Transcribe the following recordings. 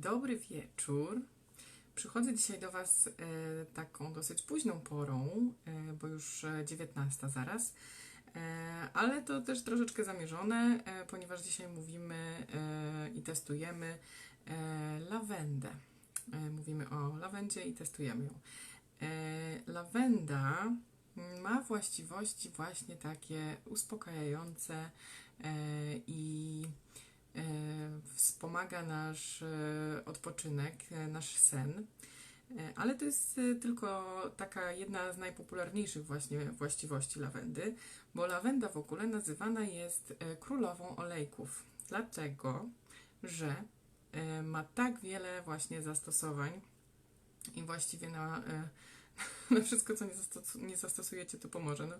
Dobry wieczór. Przychodzę dzisiaj do Was e, taką dosyć późną porą, e, bo już e, 19 zaraz, e, ale to też troszeczkę zamierzone, ponieważ dzisiaj mówimy i testujemy lawendę. Mówimy o lawendzie i testujemy ją. Lawenda ma właściwości właśnie takie uspokajające i wspomaga nasz e, odpoczynek, e, nasz sen. Ale to jest tylko taka jedna z najpopularniejszych właśnie właściwości lawendy, bo lawenda w ogóle nazywana jest królową olejków. Dlatego, że ma tak wiele właśnie zastosowań i właściwie na, na wszystko, co nie, zastos- nie zastosujecie, to pomoże. No,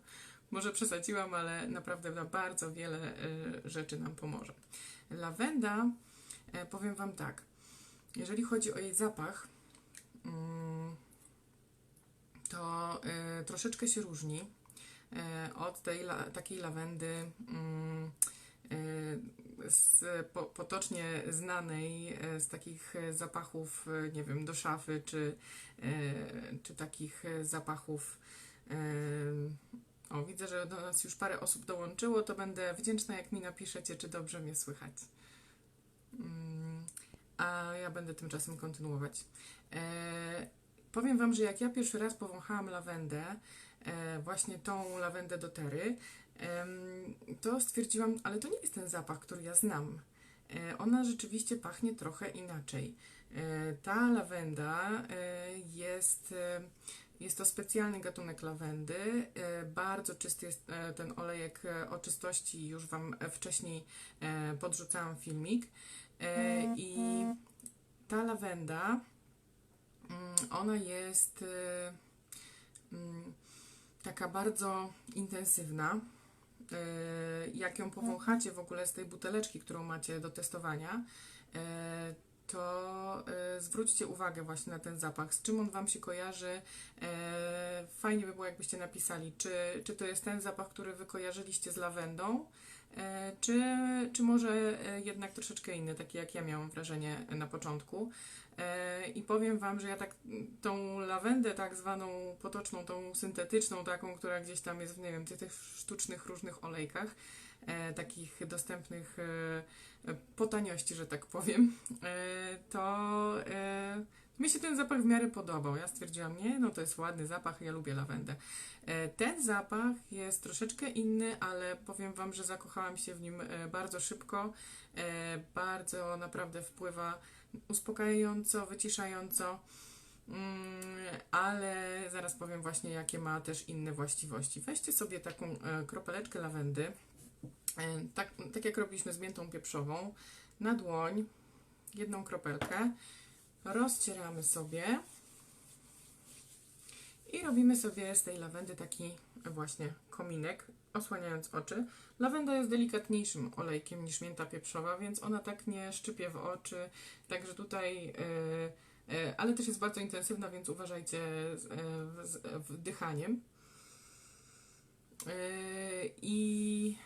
może przesadziłam, ale naprawdę na bardzo wiele e, rzeczy nam pomoże. Lawenda, e, powiem Wam tak, jeżeli chodzi o jej zapach, mm, to e, troszeczkę się różni od tej takiej lawendy mm, z, po, potocznie znanej z takich zapachów, nie wiem, do szafy, czy, czy takich zapachów. E, O, widzę, że do nas już parę osób dołączyło, to będę wdzięczna, jak mi napiszecie, czy dobrze mnie słychać. Mm, A ja będę tymczasem kontynuować. E, powiem Wam, że jak ja pierwszy raz powąchałam lawendę, e, właśnie tą lawendę do tery, em, to stwierdziłam, ale to nie jest ten zapach, który ja znam. E, ona rzeczywiście pachnie trochę inaczej. E, ta lawenda e, jest, e, jest to specjalny gatunek lawendy. E, bardzo czysty jest e, ten olejek e, o czystości. Już Wam wcześniej podrzucałam filmik. E, I ta lawenda, mm, ona jest mm, taka bardzo intensywna. Jak ją powąchacie w ogóle z tej buteleczki, którą macie do testowania, to e, zwróćcie uwagę właśnie na ten zapach. Z czym on Wam się kojarzy? E, Fajnie by było, jakbyście napisali, czy, czy to jest ten zapach, który Wy kojarzyliście z lawendą, e, czy, czy może e, jednak troszeczkę inny, taki jak ja miałam wrażenie na początku. I powiem Wam, że ja tak tą lawendę tak zwaną potoczną, tą syntetyczną taką, która gdzieś tam jest w, nie wiem, tych, sztucznych różnych olejkach, takich dostępnych e, e, po taniości, że tak powiem, e, to e, mi się ten zapach w miarę podobał. Ja stwierdziłam, nie, no to jest ładny zapach, ja lubię lawendę. E, ten zapach jest troszeczkę inny, ale powiem Wam, że zakochałam się w nim e, bardzo szybko. E, bardzo naprawdę wpływa uspokajająco, wyciszająco. Mm, ale zaraz powiem właśnie, jakie ma też inne właściwości. Weźcie sobie taką e, kropeleczkę lawendy, e, tak, tak jak robiliśmy z miętą pieprzową, na dłoń, jedną kropelkę, rozcieramy sobie i robimy sobie z tej lawendy taki właśnie kominek, osłaniając oczy. Lawenda jest delikatniejszym olejkiem niż mięta pieprzowa, więc ona tak nie szczypie w oczy, także tutaj... e, e, ale też jest bardzo intensywna, więc uważajcie z, e, z wdychaniem. E, I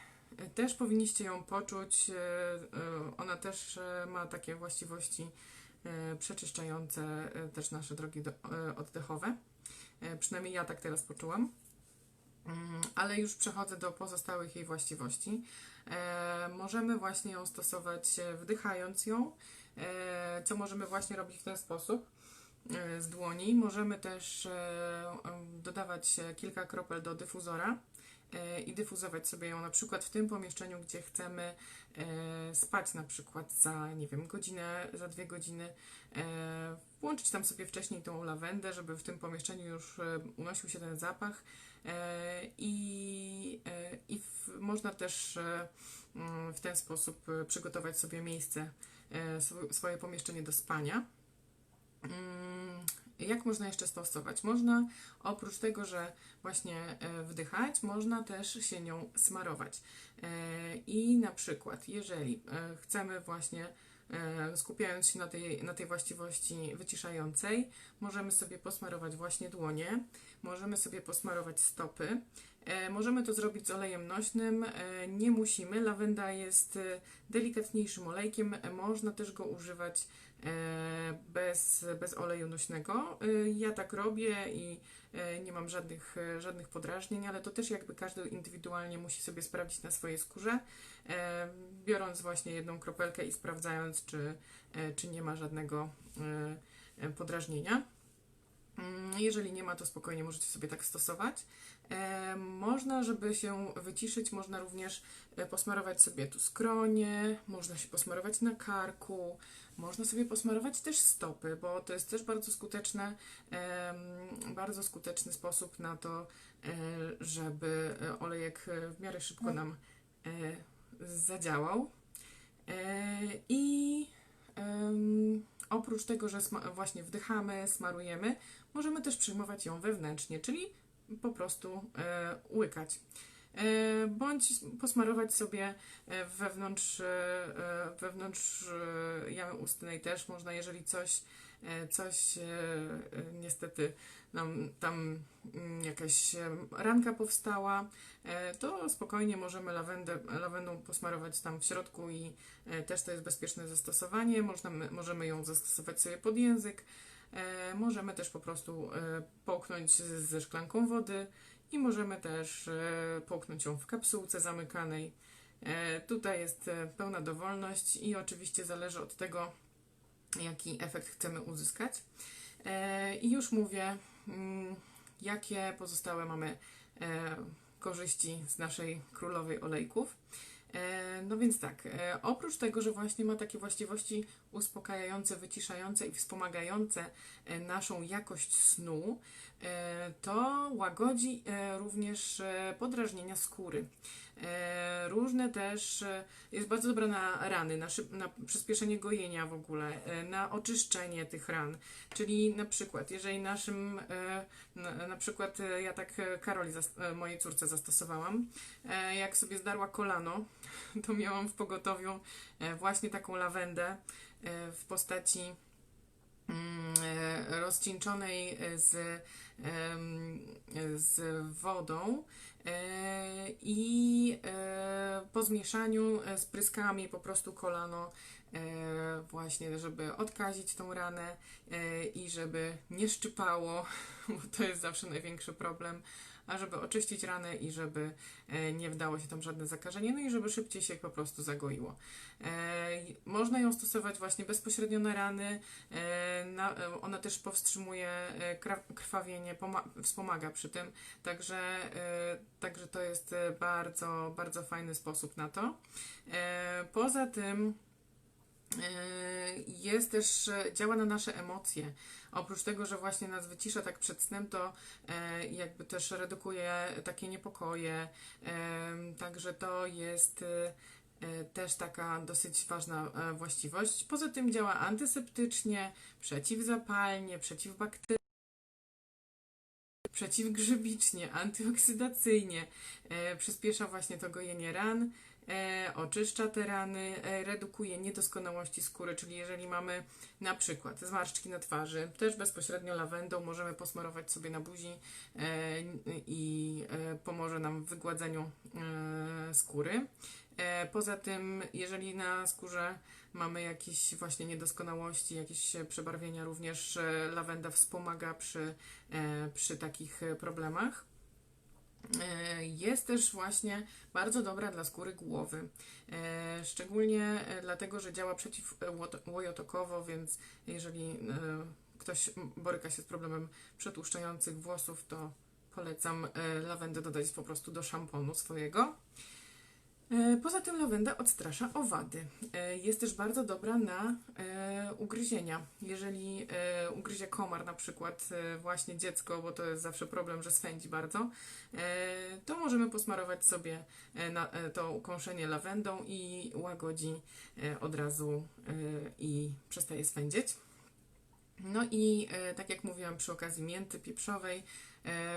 też powinniście ją poczuć. e, e, Ona też e, ma takie właściwości przeczyszczające też nasze drogi oddechowe. Przynajmniej ja tak teraz poczułam. Mm, Ale już przechodzę do pozostałych jej właściwości. Możemy właśnie ją stosować wdychając ją, co możemy właśnie robić w ten sposób z dłoni. Możemy też dodawać kilka kropel do dyfuzora i dyfuzować sobie ją na przykład w tym pomieszczeniu, gdzie chcemy e, spać na przykład za, nie wiem, godzinę, za dwie godziny. E, włączyć tam sobie wcześniej tą lawendę, żeby w tym pomieszczeniu już e, unosił się ten zapach e, i, e, i w, można też e, mm, w ten sposób e, przygotować sobie miejsce, e, swo- swoje pomieszczenie do spania. Jak można jeszcze stosować? Można oprócz tego, że właśnie e, wdychać, można też się nią smarować. E, I na przykład, jeżeli e, chcemy właśnie skupiając się na tej, na tej właściwości wyciszającej, możemy sobie posmarować właśnie dłonie, możemy sobie posmarować stopy Możemy to zrobić z olejem nośnym, e, nie musimy. Lawenda jest e, delikatniejszym olejkiem, e, można też go używać e, bez, bez oleju nośnego. E, Ja tak robię i e, nie mam żadnych, e, żadnych podrażnień, ale to też jakby każdy indywidualnie musi sobie sprawdzić na swojej skórze, e, biorąc właśnie jedną kropelkę i sprawdzając, czy, e, czy nie ma żadnego e, e, podrażnienia. Mm, Jeżeli nie ma, to spokojnie możecie sobie tak stosować. E, można, żeby się wyciszyć, można również e, posmarować sobie tu skronie, można się posmarować na karku, można sobie posmarować też stopy, bo to jest też bardzo skuteczne, bardzo skuteczny sposób na to, e, żeby olejek w miarę szybko nam e, zadziałał. I oprócz tego, że właśnie wdychamy, smarujemy, możemy też przyjmować ją wewnętrznie, czyli po prostu e, łykać. E, bądź posmarować sobie e, wewnątrz, e, wewnątrz e, jamy ustnej też można, jeżeli coś, e, coś e, e, niestety nam tam mm, jakaś e, ranka powstała, e, to spokojnie możemy lawendę, lawendą posmarować tam w środku i e, też to jest bezpieczne zastosowanie. Można, możemy ją zastosować sobie pod język. Możemy też po prostu połknąć ze szklanką wody i możemy też połknąć ją w kapsułce zamykanej. Tutaj jest pełna dowolność i oczywiście zależy od tego, jaki efekt chcemy uzyskać. I już mówię, jakie pozostałe mamy e, korzyści z naszej królowej olejków. E, No więc tak, e, oprócz tego, że właśnie ma takie właściwości uspokajające, wyciszające i wspomagające e, naszą jakość snu, e, to łagodzi e, również podrażnienia skóry. Różne też, jest bardzo dobra na rany, na, szyb, na przyspieszenie gojenia w ogóle, na oczyszczenie tych ran. Czyli na przykład, jeżeli naszym, na, przykład ja tak Karoli, mojej córce zastosowałam, jak sobie zdarła kolano, to miałam w pogotowiu właśnie taką lawendę w postaci mm, e, rozcieńczonej e, z, z wodą e, i e, po zmieszaniu e, spryskałam jej po prostu kolano e, właśnie, żeby odkazić tą ranę e, i żeby nie szczypało, bo to jest zawsze największy problem, a żeby oczyścić ranę i żeby e, nie wdało się tam żadne zakażenie, no i żeby szybciej się po prostu zagoiło. Można ją stosować właśnie bezpośrednio na rany, e, e, ona też powstrzymuje e, krwawienie, poma- wspomaga przy tym, także, także to jest bardzo, bardzo fajny sposób na to. Poza tym jest też, działa na nasze emocje. Oprócz tego, że właśnie nas wycisza tak przed snem, to jakby też redukuje takie niepokoje. Także to jest też taka dosyć ważna e, właściwość. Poza tym działa antyseptycznie, przeciwzapalnie, przeciwbakteryjnie. Przeciwgrzybicznie, antyoksydacyjnie, e, przyspiesza właśnie to gojenie ran, e, oczyszcza te rany, e, redukuje niedoskonałości skóry, czyli jeżeli mamy na przykład zmarszczki na twarzy, też bezpośrednio lawendą możemy posmarować sobie na buzi e, i e, pomoże nam w wygładzeniu e, skóry. E, Poza tym, jeżeli na skórze mamy jakieś właśnie niedoskonałości, jakieś e, przebarwienia, również e, lawenda wspomaga przy, przy takich problemach. Jest też właśnie bardzo dobra dla skóry głowy. Szczególnie dlatego, że działa przeciwłojotokowo, więc jeżeli ktoś boryka się z problemem przetłuszczających włosów, to polecam lawendę dodać po prostu do szamponu swojego. E, Poza tym lawenda odstrasza owady. E, Jest też bardzo dobra na e, ugryzienia. Jeżeli ugryzie komar na przykład właśnie dziecko, bo to jest zawsze problem, że swędzi bardzo, to możemy posmarować sobie to ukąszenie lawendą i łagodzi od razu i przestaje swędzić. No i tak jak mówiłam przy okazji mięty pieprzowej,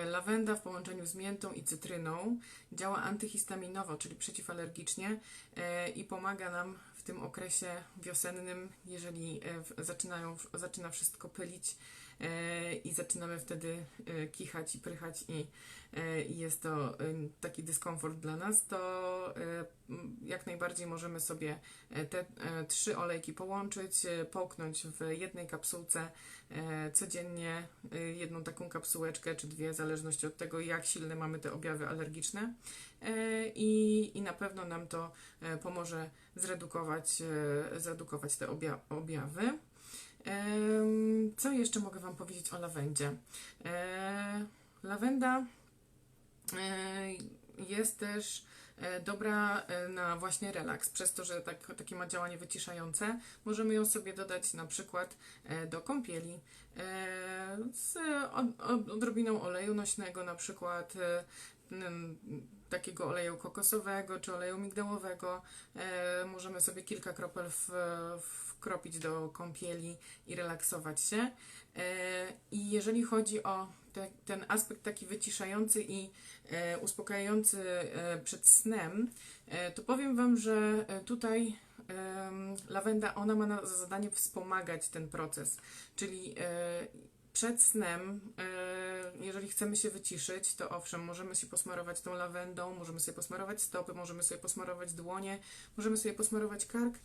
lawenda w połączeniu z miętą i cytryną działa antyhistaminowo, czyli przeciwalergicznie e, i pomaga nam w tym okresie wiosennym, jeżeli e, zaczynają, zaczyna wszystko pylić, e, i zaczynamy wtedy e, kichać i prychać i, e, jest to e, taki dyskomfort dla nas, to jak najbardziej możemy sobie te trzy olejki połączyć, połknąć w jednej kapsułce codziennie jedną taką kapsułeczkę czy dwie, w zależności od tego, jak silne mamy te objawy alergiczne. I, I na pewno nam to pomoże zredukować, zredukować te obja- objawy. Co jeszcze mogę Wam powiedzieć o lawendzie? E, Lawenda e, jest też e, dobra na właśnie relaks, przez to, że tak, takie ma działanie wyciszające. Możemy ją sobie dodać na przykład do kąpieli z od- od- odrobiną oleju nośnego, na przykład takiego oleju kokosowego czy oleju migdałowego. Możemy sobie kilka kropel w, wkropić do kąpieli i relaksować się. E, I jeżeli chodzi o te, ten aspekt taki wyciszający i e, uspokajający e, przed snem, to powiem Wam, że tutaj lawenda, ona ma na, za zadanie wspomagać ten proces, czyli przed snem, jeżeli chcemy się wyciszyć, to owszem, możemy się posmarować tą lawendą, możemy sobie posmarować stopy, możemy sobie posmarować dłonie, możemy sobie posmarować kark.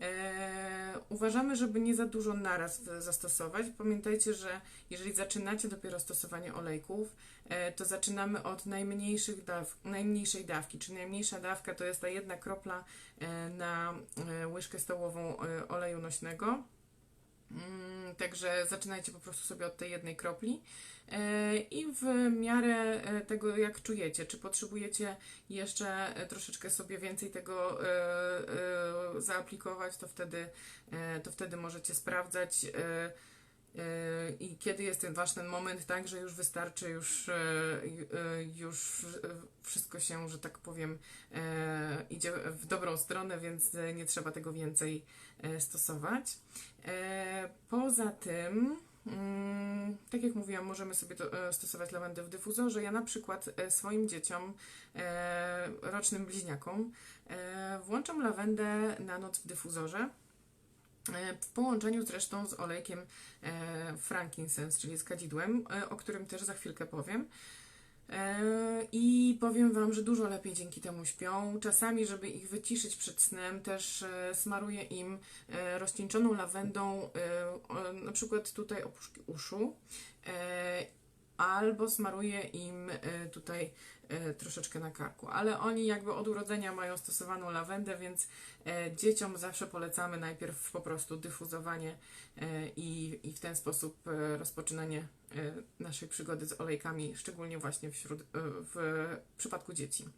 E, uważamy, żeby nie za dużo naraz zastosować. Pamiętajcie, że jeżeli zaczynacie dopiero stosowanie olejków, e, to zaczynamy od najmniejszych daw, najmniejszej dawki, czyli najmniejsza dawka to jest ta jedna kropla e, na łyżkę stołową oleju nośnego. Mm, Także zaczynajcie po prostu sobie od tej jednej kropli E, i w miarę e, tego, jak czujecie, czy potrzebujecie jeszcze e, troszeczkę sobie więcej tego zaaplikować, to wtedy, to wtedy możecie sprawdzać. E, I kiedy jest ten wasz ten moment, tak, że już wystarczy, już, e, e, już wszystko się, że tak powiem, idzie w dobrą stronę, więc nie trzeba tego więcej stosować. Poza tym, tak jak mówiłam, możemy sobie to, stosować lawendę w dyfuzorze. Ja na przykład swoim dzieciom, rocznym bliźniakom, włączam lawendę na noc w dyfuzorze. E, W połączeniu zresztą z olejkiem e, frankincense, czyli z kadzidłem, e, o którym też za chwilkę powiem. I powiem Wam, że dużo lepiej dzięki temu śpią. Czasami, żeby ich wyciszyć przed snem, też smaruję im rozcieńczoną lawendą, na przykład tutaj opuszki uszu, albo smaruję im tutaj troszeczkę na karku. Ale oni jakby od urodzenia mają stosowaną lawendę, więc e, dzieciom zawsze polecamy najpierw po prostu dyfuzowanie e, i, i w ten sposób e, rozpoczynanie e, naszej przygody z olejkami, szczególnie właśnie wśród, e, w przypadku dzieci.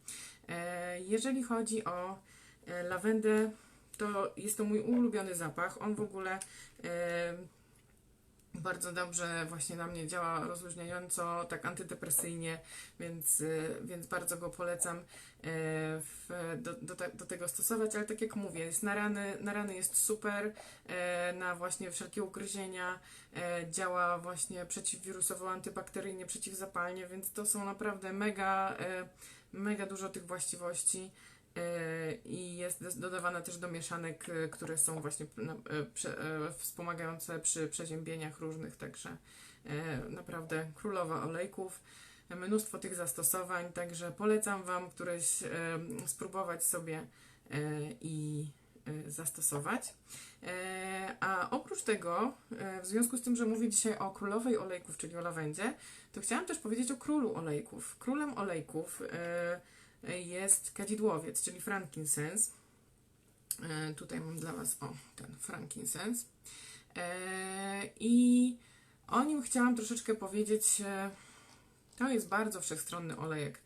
E, Jeżeli chodzi o e, lawendę, to jest to mój ulubiony zapach. On w ogóle e, bardzo dobrze właśnie na mnie działa rozluźniająco, tak antydepresyjnie, więc, e, więc bardzo go polecam e, w, do, do, do tego stosować, ale tak jak mówię, jest na rany, na rany jest super, e, na właśnie wszelkie ugryzienia, działa właśnie przeciwwirusowo, antybakteryjnie, przeciwzapalnie, więc to są naprawdę mega, mega dużo tych właściwości. E, I jest dodawane też do mieszanek, e, które są właśnie e, wspomagające przy przeziębieniach różnych, także naprawdę królowa olejków. Mnóstwo tych zastosowań, także polecam Wam któreś spróbować sobie i zastosować. A oprócz tego, w związku z tym, że mówię dzisiaj o królowej olejków, czyli o lawendzie, to chciałam też powiedzieć o królu olejków. Królem olejków jest kadzidłowiec, czyli frankincense. E, Tutaj mam dla Was, o, ten frankincense. E, I o nim chciałam troszeczkę powiedzieć. e, To jest bardzo wszechstronny olejek.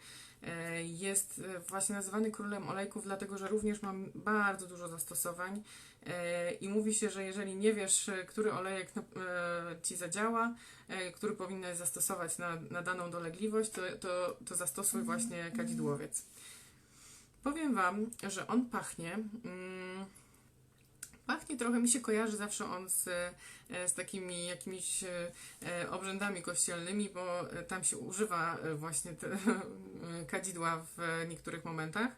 E, Jest e, właśnie nazywany królem olejków, dlatego że również mam bardzo dużo zastosowań. E, I mówi się, że jeżeli nie wiesz, który olejek ci zadziała, który powinnaś zastosować na, na daną dolegliwość, to, to, to zastosuj właśnie kadzidłowiec. Powiem Wam, że on pachnie. Pachnie trochę, mi się kojarzy zawsze on z, e, z takimi jakimiś e, obrzędami kościelnymi, bo e, tam się używa właśnie te, kadzidła w niektórych momentach.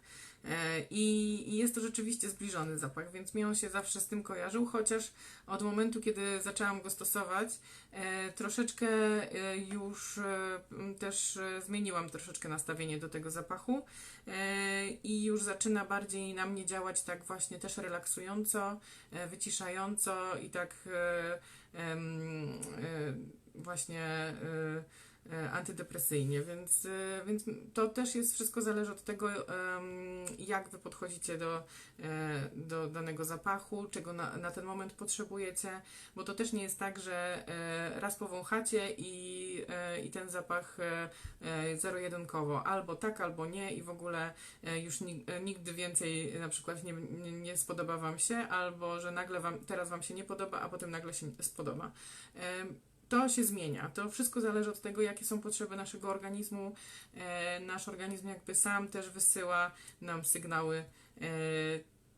E, I, jest to rzeczywiście zbliżony zapach, więc mi on się zawsze z tym kojarzył, chociaż od momentu, kiedy zaczęłam go stosować, e, troszeczkę e, już też zmieniłam troszeczkę nastawienie do tego zapachu i już zaczyna bardziej na mnie działać tak właśnie też relaksująco, wyciszająco i tak właśnie antydepresyjnie, więc, e, więc to też jest wszystko zależy od tego, jak wy podchodzicie do, e, do danego zapachu, czego na, na ten moment potrzebujecie, bo to też nie jest tak, że e, raz powąchacie i, e, i ten zapach e, e, zero-jedynkowo, albo tak, albo nie i w ogóle e, już nig- e, nigdy więcej na przykład nie, nie, nie spodoba Wam się, albo że nagle wam, teraz Wam się nie podoba, a potem nagle się spodoba. To się zmienia. To wszystko zależy od tego, jakie są potrzeby naszego organizmu. E, nasz organizm jakby sam też wysyła nam sygnały, e,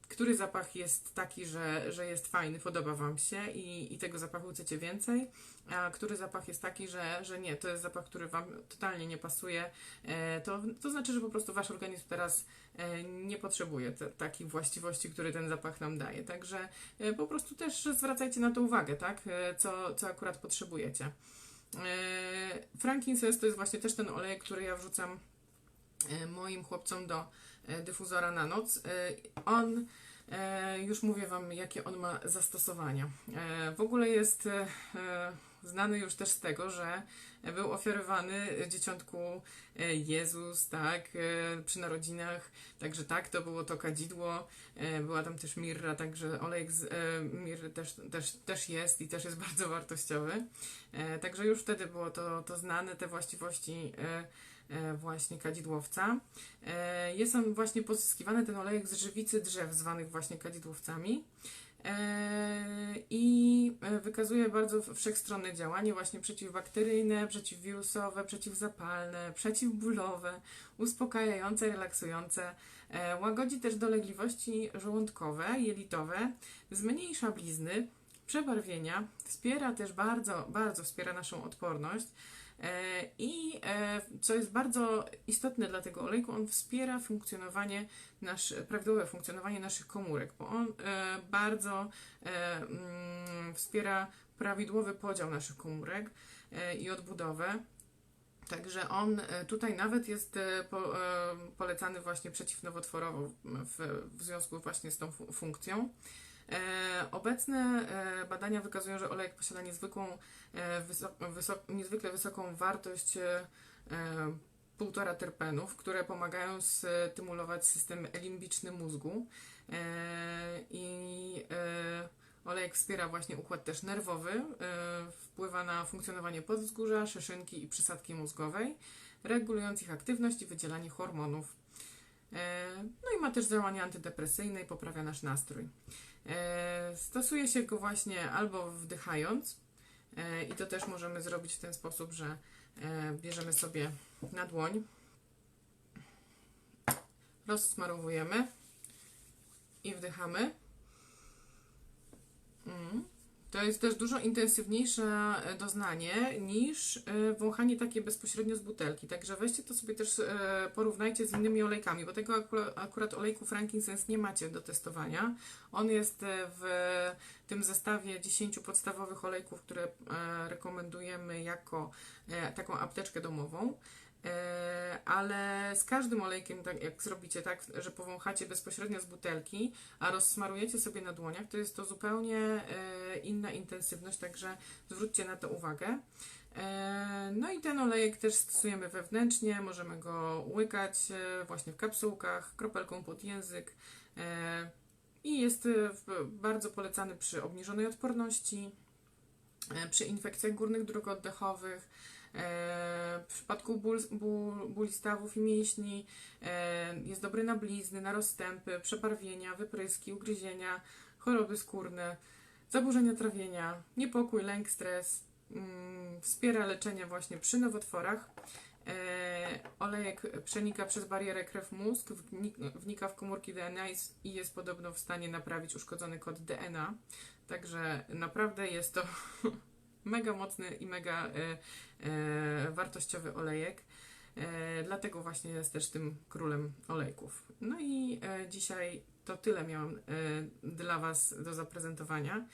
który zapach jest taki, że, że jest fajny, podoba Wam się i, i tego zapachu chcecie więcej, a który zapach jest taki, że, że nie, to jest zapach, który Wam totalnie nie pasuje, e, to, to znaczy, że po prostu Wasz organizm teraz e, nie potrzebuje te, takich właściwości, które ten zapach nam daje. Także e, po prostu też zwracajcie na to uwagę, tak? Co, co akurat potrzebujecie. Frankincense to jest właśnie też ten olej, który ja wrzucam moim chłopcom do e, dyfuzora na noc. E, On, już mówię Wam, jakie on ma zastosowania. W ogóle jest znany już też z tego, że był ofiarowany dzieciątku Jezus, tak, przy narodzinach. Także tak, to było to kadzidło. Była tam też mirra, także olejek z mirry też, też, też jest i też jest bardzo wartościowy. Także już wtedy było to, to znane, te właściwości właśnie kadzidłowca. E, Jest on właśnie pozyskiwany, ten olejek z żywicy drzew, zwanych właśnie kadzidłowcami. E, I e, wykazuje bardzo wszechstronne działanie, właśnie przeciwbakteryjne, przeciwwirusowe, przeciwzapalne, przeciwbólowe, uspokajające, relaksujące. E, Łagodzi też dolegliwości żołądkowe, jelitowe, zmniejsza blizny, przebarwienia, wspiera też bardzo, bardzo wspiera naszą odporność. E, I e, co jest bardzo istotne dla tego olejku, on wspiera funkcjonowanie nasz, prawidłowe funkcjonowanie naszych komórek, bo on e, bardzo mm, wspiera prawidłowy podział naszych komórek i odbudowę. Także on tutaj nawet jest po, polecany właśnie przeciwnowotworowo w, w związku właśnie z tą fu- funkcją. E, obecne e, badania wykazują, że olejek posiada niezwykłą, e, wysok, wysok, niezwykle wysoką wartość półtora terpenów, które pomagają stymulować system limbiczny mózgu i olejek wspiera właśnie układ też nerwowy, wpływa na funkcjonowanie podzgórza, szyszynki i przysadki mózgowej, regulując ich aktywność i wydzielanie hormonów. No i ma też działanie antydepresyjne i poprawia nasz nastrój. E, Stosuje się go właśnie albo wdychając, e, i to też możemy zrobić w ten sposób, że e, bierzemy sobie na dłoń, rozsmarowujemy i wdychamy. Mm. To jest też dużo intensywniejsze e, doznanie niż e, wąchanie takie bezpośrednio z butelki. Także weźcie to sobie też, e, porównajcie z innymi olejkami, bo tego akurat olejku frankincense nie macie do testowania. On jest w tym zestawie 10 podstawowych olejków, które rekomendujemy jako taką apteczkę domową. E, ale z każdym olejkiem, tak jak zrobicie tak, że powąchacie bezpośrednio z butelki, a rozsmarujecie sobie na dłoniach, to jest to zupełnie e, inna intensywność, także zwróćcie na to uwagę. E, No i ten olejek też stosujemy wewnętrznie, możemy go łykać właśnie w kapsułkach, kropelką pod język i jest bardzo polecany przy obniżonej odporności, przy infekcjach górnych dróg oddechowych, w przypadku ból, ból, bóli stawów i mięśni, e, jest dobry na blizny, na rozstępy, przebarwienia, wypryski, ugryzienia, choroby skórne, zaburzenia trawienia, niepokój, lęk, stres, mm, wspiera leczenie właśnie przy nowotworach. E, olejek przenika przez barierę krew-mózg, wnik- wnika w komórki DNA i jest podobno w stanie naprawić uszkodzony kod DNA. Także naprawdę jest to mega mocny i mega e, e, wartościowy olejek. E, dlatego właśnie jest też tym królem olejków. No i dzisiaj to tyle miałam dla Was do zaprezentowania.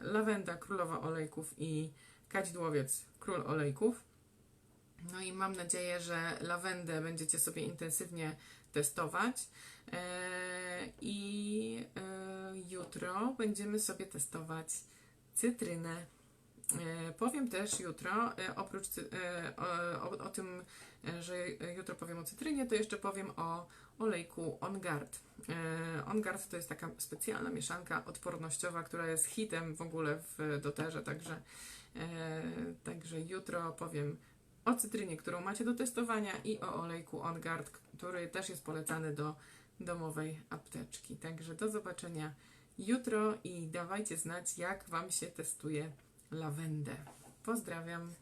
Lawenda, królowa olejków i kadzidłowiec, król olejków. No i mam nadzieję, że lawendę będziecie sobie intensywnie testować. I jutro będziemy sobie testować cytrynę. E, Powiem też jutro, e, oprócz e, o, o, o tym, że jutro powiem o cytrynie, to jeszcze powiem o olejku On Guard. E, On Guard to jest taka specjalna mieszanka odpornościowa, która jest hitem w ogóle w doterze, także, także jutro powiem o cytrynie, którą macie do testowania i o olejku On Guard, który też jest polecany do domowej apteczki. Także do zobaczenia jutro i dawajcie znać, jak Wam się testuje lawendę. Pozdrawiam.